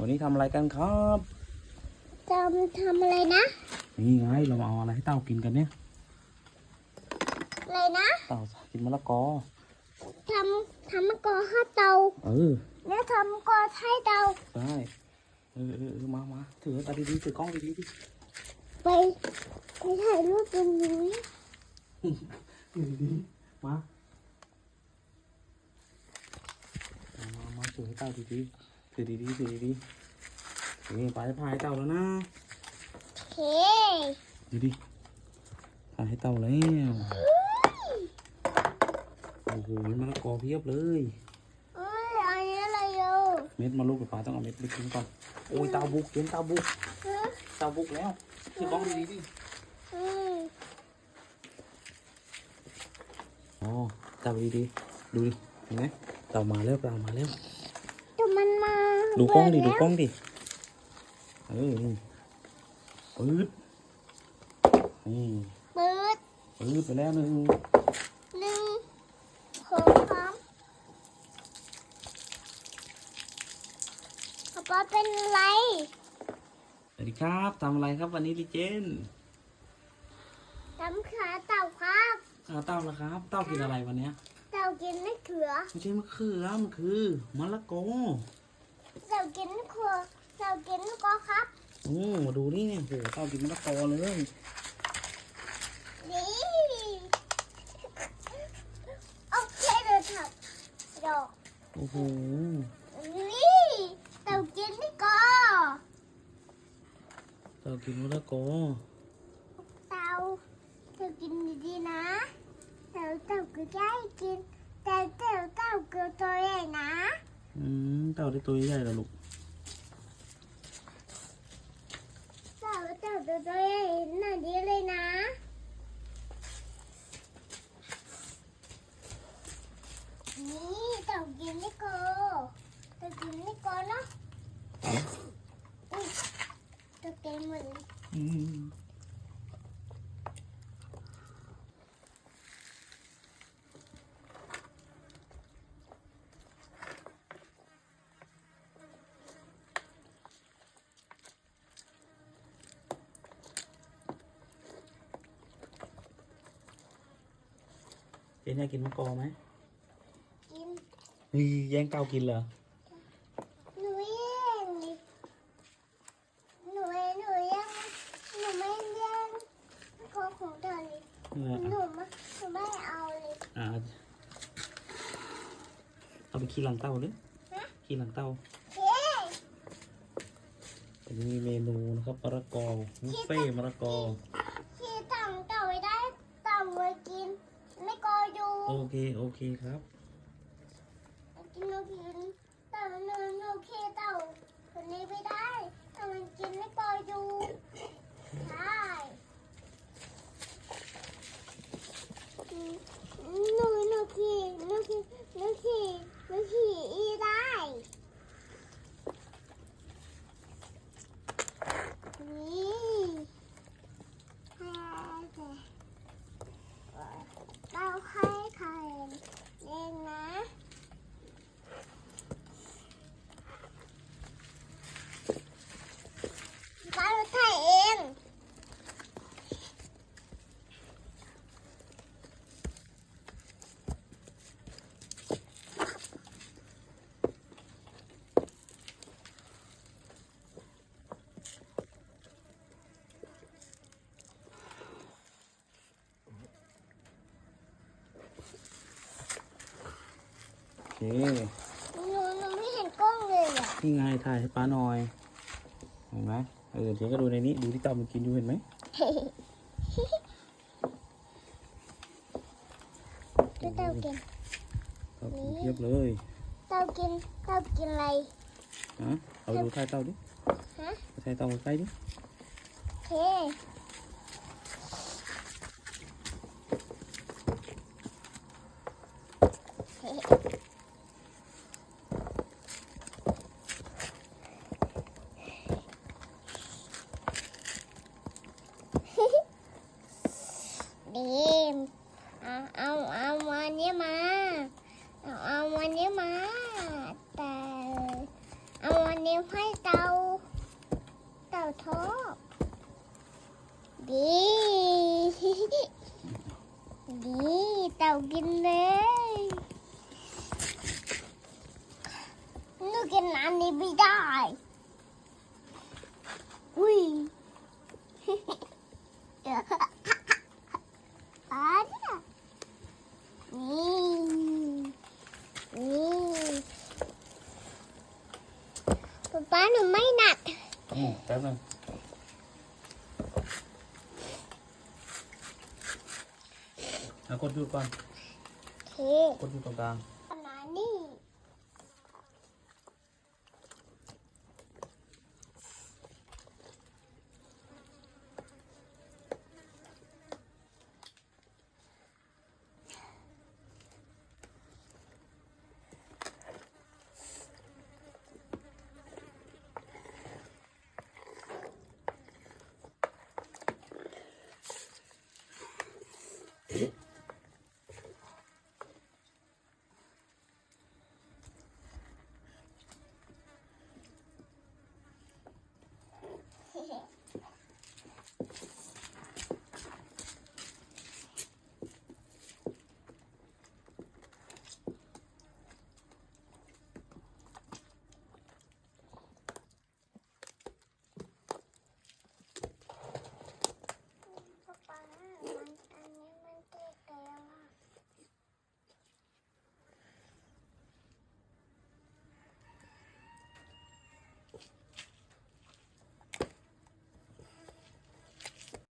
วันนี้ทำอะไรกันครับทำทำอะไรนะ นี่ไงเรามาเอาอะไรให้เต่ากินกันเนี่ย อะไรนะ เต่ากินมะละกอทำทำมะกอให้เตาเออแล้วทำมะกอให้เตาได้เออเออเออมามาถือตาดีๆถือกล้องดีๆดิไปไปถ่ายรูปตรงนี้ถือดีๆมามามามาถือให้เต่าดีๆ ถือดีๆถือดีๆนี่ไปพายเต่าแล้วนะโอเคดูดิพายให้เต่าแล้วโอ้โหมะละกอเพียบเลยเอ้ยอันนี้อะไรอยู่เม็ดมาลูกกับปลาต้องเอาเม็ดไปกินก่อนโอ้ยเต่าบุกเห็นเต่าบุกฮะเต่าบุกแล้วถือกล้องดีๆดิอืมอ๋อจับดีๆดูดิเห็นไหมเต่ามาแล้วเต่ามาแล้วแต่มันมา ดูกล้องดิเปิดูแล้วกล้องดิ เออนี่ปื๊ดนี่เปิดปื๊ดไปแล้วหนึ่งหนึ่งสองสามป๊าป๊าเป็นไร สวัสดีครับทำอะไรครับวันนี้ดิเจนทำขาเต่าครับอ้าวเต่าละครับ เต่ากินอะไรวันเนี้ย เต่ากินมะเขือ ไม่ใช่มะเขือ มันคือมะละกอ เต่ากินมะเขือเต่ากินมะกอครับโอ้มาดูนี่เนี่ยโหเต่ากินมะละกอเลยนี่โอเคเลยครับดอกโอ้โหนี่เต่ากินนี่ก็เต่ากินมะละกอเต่าเต่ากินดีๆนะเต่าเต่าก็ได้กินแต่เต่าเต่าก็ตัวใหญ่นะ อืม เต่าได้ตัวใหญ่แล้วลูกเต่าเต่าตัวใหญ่น่าดีเลยนะนี่เต่ากินนี่ก็เต่ากินนี่ก็เนาะอุ้ยเต่ากินหมดเลย อืม เจนอยากกินมะกอไหมกินเฮ้ยแย่งเต่ากินเหรอ หนูเองหนูเองหนูยังหนูไม่เลี้ยงของของเธอเลยเออหนูไม่หนูไม่เอาเลยอะเอาไปขี้หลังเต่าเลยฮะขี้หลังเต่าเฮ้ยอันนี้มีเมนูนะครับมะละกอบุฟเฟ่ต์มะละกอ ที่ตั้งเต่าไว้ได้เต่าไว้กิน ไม่กออยู่ โอเค โอเคครับกินหนูกินแต่าหนูหนูเคเต่าคนนี้ไม่ได้แต่มันกินไม่กออยู่ใช่อืมหนูหนูขี่หนูขี่หนูขี่หนูขี่อีได้ นี่เราให้ใครเล่นนะเราถ่ายเอง โอ เคหนูหนูไม่เห็นกล้องเลยอะนี่ไงถ่ายให้ป้าหน่อย เห็นไหมเออเจ๊ก็ดูในนี้ ดูที่เต่ามันกินอยู่เห็นไหมดูเต่ากินเต่ากินเพียบเลยเต่ากินเต่ากินอะไรฮะเอาไปดูถ่ายเต่าดิฮะถ่ายเต่าใกล้ดิโอเคดีมเอาเอาเอาวันนี้มา เอาเอาวันนี้มา แต่เอาวันนี้ให้ เต่า เต่าทอบดีดีเต่ากินเลยหนูกินอันนี้ไม่ได้ อุ้ยอันนี้นี่นี่ป๊าป๊าหนูไม่หนัก อืมแป๊บนึงแล้วกดหยุดก่อนโอเคกดหยุดตรงกลาง